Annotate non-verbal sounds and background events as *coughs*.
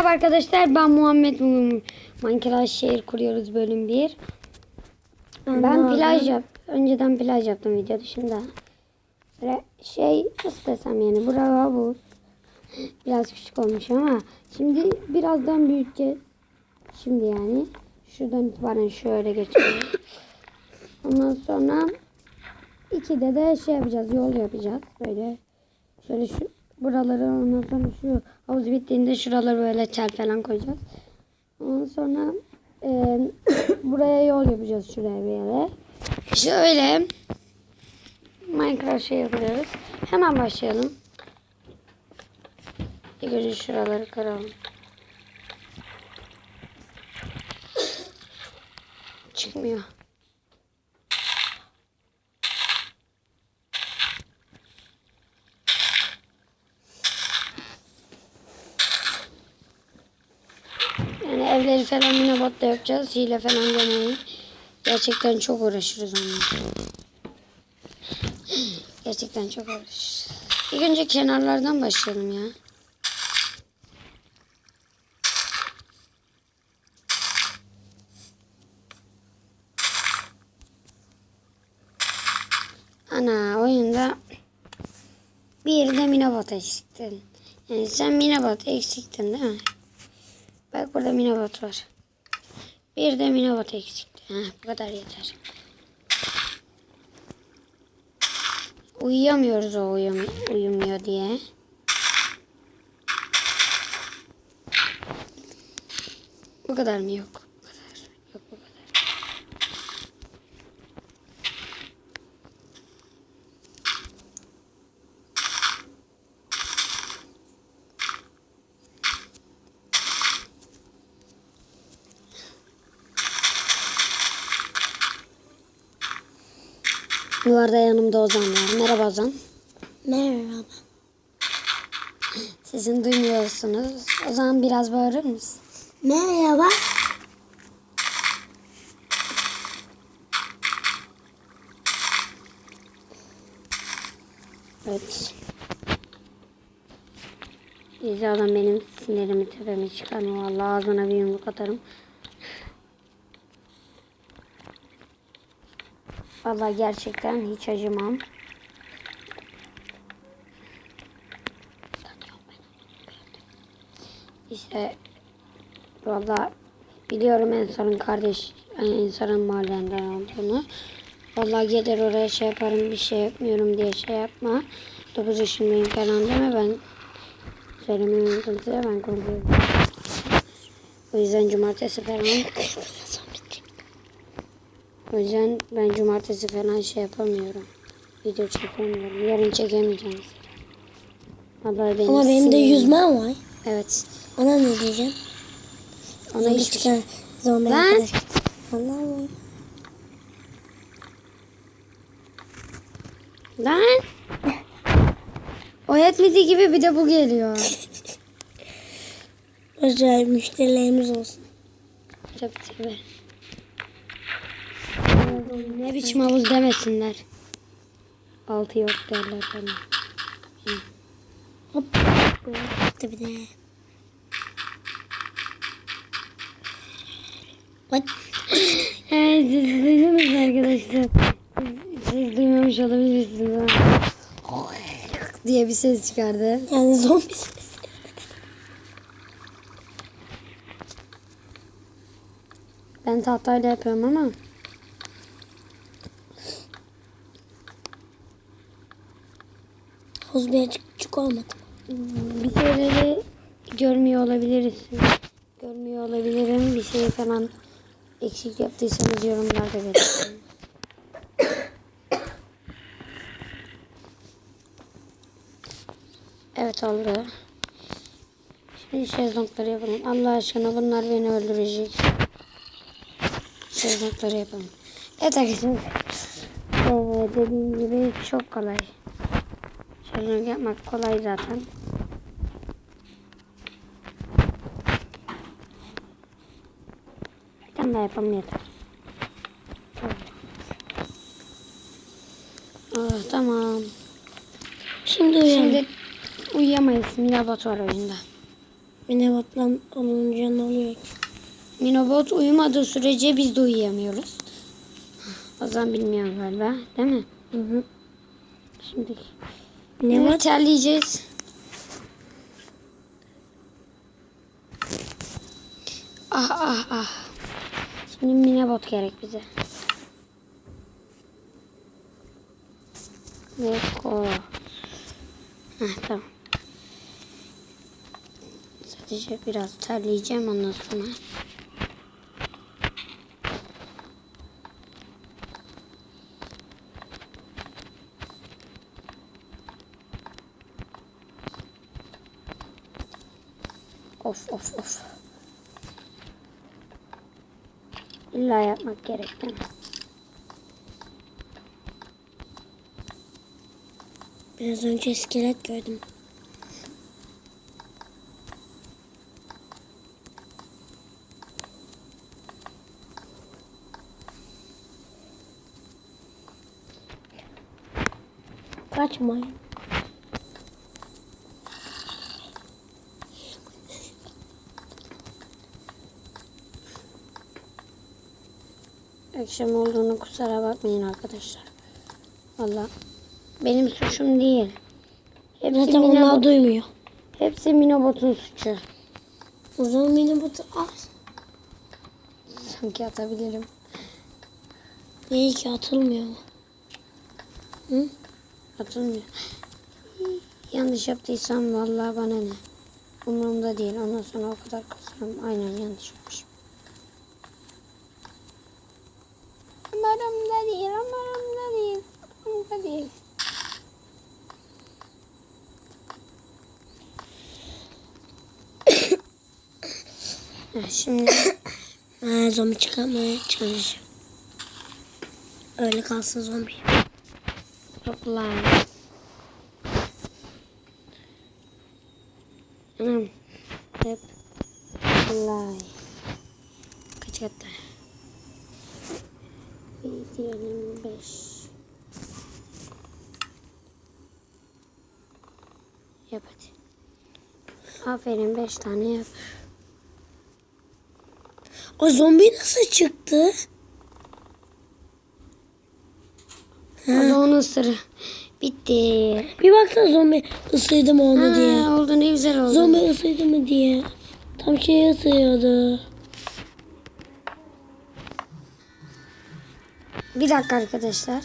Merhaba arkadaşlar ben Muhammed. Bugün Minecraft şehir kuruyoruz bölüm 1 Ben plaj yap Önceden plaj yaptım video dışında. Böyle şey nasıl desem yani bura havuz Biraz küçük olmuş ama Şimdi birazdan büyüteceğiz. Şimdi yani Şuradan itibaren şöyle geçelim. Ondan sonra İkide de şey yapacağız yol yapacağız. Böyle Şöyle şu buraları ondan sonra şu havuz bittiğinde şuraları böyle tel falan koyacağız. Ondan sonra e, *coughs* buraya yol yapacağız şuraya bir yere. Şöyle Minecraft şey yapıyoruz. Hemen başlayalım. İlk önce şuraları kıralım. Çıkmıyor. Yani evleri falan yine botla yapacağız. Hile falan deneyin. Gerçekten çok uğraşırız onunla. Gerçekten çok uğraşırız. İlk önce kenarlardan başlayalım ya. Ana oyunda bir de minabot eksiktin. Yani sen minabot eksiktin değil mi? Bak burada minibot var. Bir de minibot eksikti. Heh, bu kadar yeter. Uyuyamıyoruz o uyum, uyumuyor diye. Bu kadar mı? Yok. Bu arada yanımda Ozan var. Merhaba Ozan. Merhaba. Sizin duymuyorsunuz. O zaman biraz bağırır mısın? Merhaba. Evet. İyice adam benim sinirimi tepemi çıkarmıyor. Vallahi ağzına bir yumruk atarım. Vallahi gerçekten hiç acımam. İşte vallahi biliyorum Ensar'ın kardeş Ensar'ın mahallenden olduğunu. Vallahi gelir oraya şey yaparım bir şey yapmıyorum diye şey yapma. 9 yaşındayım falan deme ben söylemeyi unuttum size ben korkuyorum. O yüzden cumartesi falan o yüzden ben cumartesi falan şey yapamıyorum. Video çekemiyorum. Yarın çekemeyeceğim. Vallahi benim Ama benim de yüzmem var. Evet. Ona ne diyeceğim? Ona Zombi hiçbir şey. zombi Ben- arkadaş. Allah Allah. Lan. O yetmediği gibi bir de bu geliyor. *laughs* Özel müşterilerimiz olsun. Tabii tabii. Ne biçim havuz demesinler. Altı yok derler bana. Hop. Tabii de. What? *clears throat* He, siz duydunuz arkadaşlar? Siz, duymamış olabilirsiniz diye bir ses çıkardı. Yani zombi Ben tahtayla yapıyorum ama. Havuz bir açık küçük olmadı. Bir şeyleri görmüyor olabiliriz. Görmüyor olabilirim. Bir şey falan eksik yaptıysanız yorumlarda belirtin. *coughs* Evet oldu. Şimdi şezlongları yapalım. Allah aşkına bunlar beni öldürecek. Şezlongları yapalım. Evet arkadaşlar. Ee, dediğim gibi çok kolay. Şezlong yapmak kolay zaten. Bir tane daha yapalım yeter. Ah, tamam. Şimdi uyandım. Şimdi uyuyamayız. Mirabot var oyunda. Minibotla olunca ne oluyor ki? Minobot uyumadığı sürece biz de uyuyamıyoruz. O zaman bilmiyorum galiba. Değil mi? Hı hı. Şimdi Ne var? terleyeceğiz. Ah ah ah. Şimdi minibot gerek bize. Let's go. Heh, tamam. Sadece biraz terleyeceğim ondan sonra. Of of of. İlla yapmak gerek değil mi? Biraz önce iskelet gördüm. Kaçmayın. Akşam olduğunu kusura bakmayın arkadaşlar. Valla benim suçum değil. Hepsi, Zaten onlar Minobot, duymuyor. hepsi Minobot'un suçu. O zaman minibotu al. Sanki atabilirim. İyi ki atılmıyor? Hı? Atılmıyor. Yanlış yaptıysam vallahi bana ne. Umurumda değil. Ondan sonra o kadar kızarım. Aynen yanlış yapmışım. Umurumda değil. Umurumda değil. Umurumda değil. Şimdi *coughs* Ha, zombi çıkarmaya çalışacağım. Öyle kalsın zombi. Toplar. Anam. Hep. Fly. Kaç katta? Bir diyelim beş. Yap hadi. Aferin beş tane yap. O zombi nasıl çıktı? O da onun ısırı. Bitti. Bir baksana zombi ısırdı mı onu diye. Ha, oldu ne güzel oldu. Zombi ısırdı mı diye. Tam şey ısırıyordu. Bir dakika arkadaşlar.